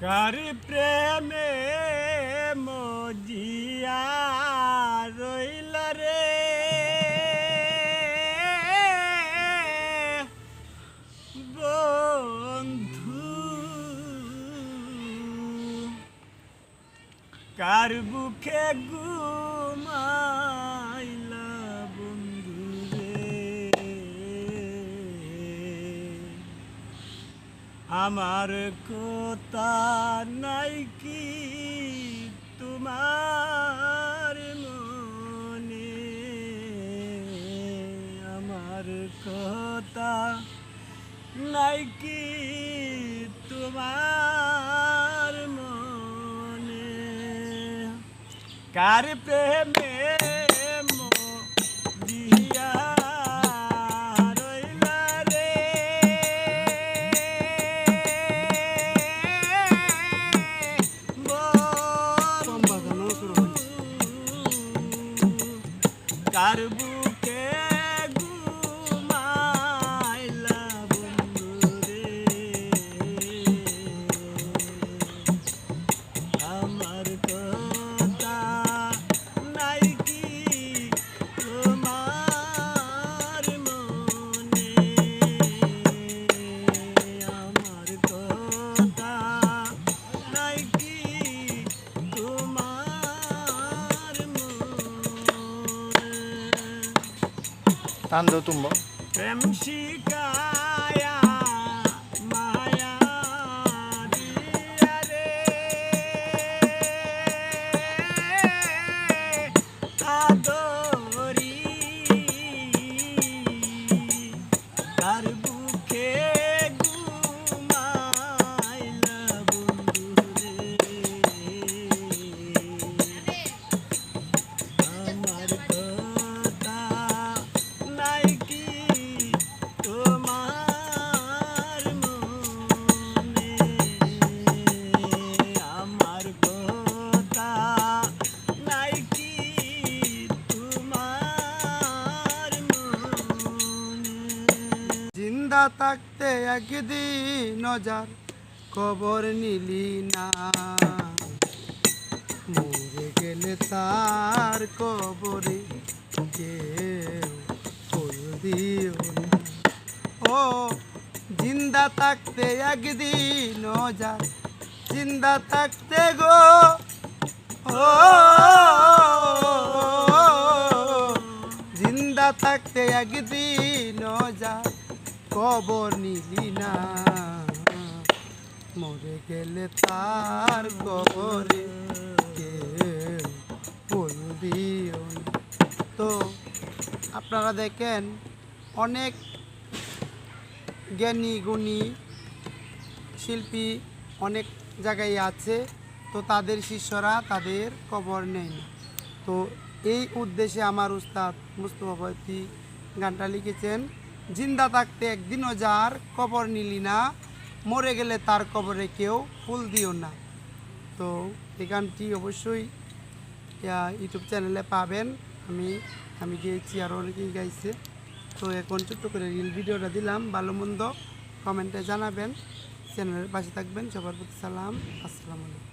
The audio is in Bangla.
কার প্রেমে মজিয়া রইল রে? বন্ধু কার বুকে ঘুমাইলা আমার কথা নাই কি তোমার মনে? আমার কথা নাই কি তোমার মনে? কার প্রেমে কার তান্দ তুম্ব। প্রেম থাকতে একদিন নজার খবর নিলি না। মরে গেলে তার কবরে কেউ দিও ও, জিন্দা থাকতে একদিন নজার জিন্দা থাকতে গো। ও, জিন্দা থাকতে একদিন যা কবর নিলি না। মরে গেলে তার বলবিও না। তো আপনারা দেখেন, অনেক জ্ঞানী, গুণী শিল্পী অনেক জায়গায় আছে, তো তাদের শিষ্যরা তাদের কবর নেয় না। তো এই উদ্দেশ্যে আমার উস্তাদ মুস্তফা বয়তি গানটা লিখেছেন। জিন্দা থাকতে একদিনও যার কবর নিলি না, মরে গেলে তার কবরে কেউ ফুল দিও না। তো এই গানটি অবশ্যই ইউটিউব চ্যানেলে পাবেন। আমি আমি গিয়েছি আরও অনেকেই গাইছে। তো এখন ছোট্ট করে রিল ভিডিওটা দিলাম। ভালো মন্দ কমেন্টে জানাবেন। চ্যানেলের পাশে থাকবেন। সবার প্রতি সালাম। আসসালামু আলাইকুম।